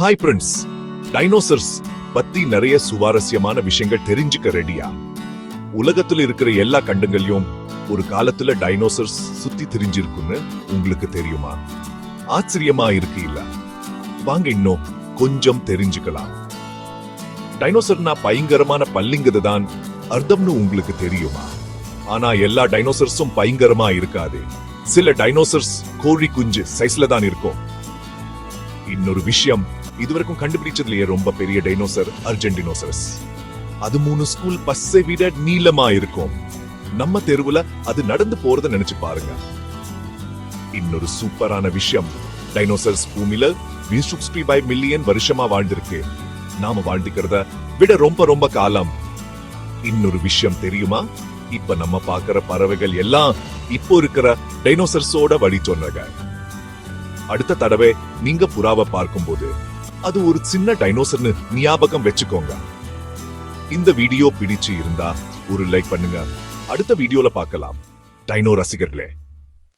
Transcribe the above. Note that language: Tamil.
ஹாய் ஃப்ரெண்ட்ஸ் டைனோசர்ஸ் பத்தி நிறைய சுவாரஸ்யமான விஷயங்கள் தெரிஞ்சுக்க ரெடியா உலகத்துல இருக்கிற எல்லா கண்டங்களையும் ஒரு காலத்துல டைனோசர்ஸ் சுத்தி திரிஞ்சிருக்குன்னு உங்களுக்கு தெரியுமா? ஆச்சரியமா இருக்கு இல்ல? வாங்க இன்னும் கொஞ்சம் தெரிஞ்சுக்கலாம். டைனோசர்னா பயங்கரமான பல்லிங்கிறது தான் அர்த்தம்னு உங்களுக்கு தெரியுமா? ஆனா எல்லா டைனோசர்ஸும் பயங்கரமா இருக்காது. சில டைனோசர்ஸ் கோழி குஞ்சு சைஸ்ல தான் இருக்கும். இன்னொரு விஷயம் இதுவரைக்கும் கண்டுபிடிச்சதுலயே ரொம்ப பெரிய டைனோசர் அர்ஜென்டினோசரஸ் அது மூணு ஸ்கூல் பஸ்ஸை விட நீளமா இருக்கும். நம்ம தெருவுல அது நடந்து போறத நினைச்சு பாருங்க. இன்னொரு சூப்பரான விஷயம். டைனோசர்ஸ் பூமியில சிக்ஸ்டி ஃபைவ் மில்லியன் வருஷமா வாழ்ந்திருக்கு. நாம வாழ்ந்துக்கிறத விட ரொம்ப ரொம்ப காலம். இன்னொரு விஷயம் தெரியுமா? இப்ப நம்ம பாக்குற பறவைகள் எல்லாம் இப்போ இருக்கிற டைனோசர்ஸோட வழி சொன்னங்க அடுத்த தடவை நீங்க புறாவை பார்க்கும்போது அது ஒரு சின்ன டைனோசர்னு ஞாபகம் வச்சுக்கோங்க. இந்த வீடியோ பிடிச்சு இருந்தா ஒரு லைக் பண்ணுங்க. அடுத்த வீடியோல பார்க்கலாம். டைனோ ரசிகர்களே.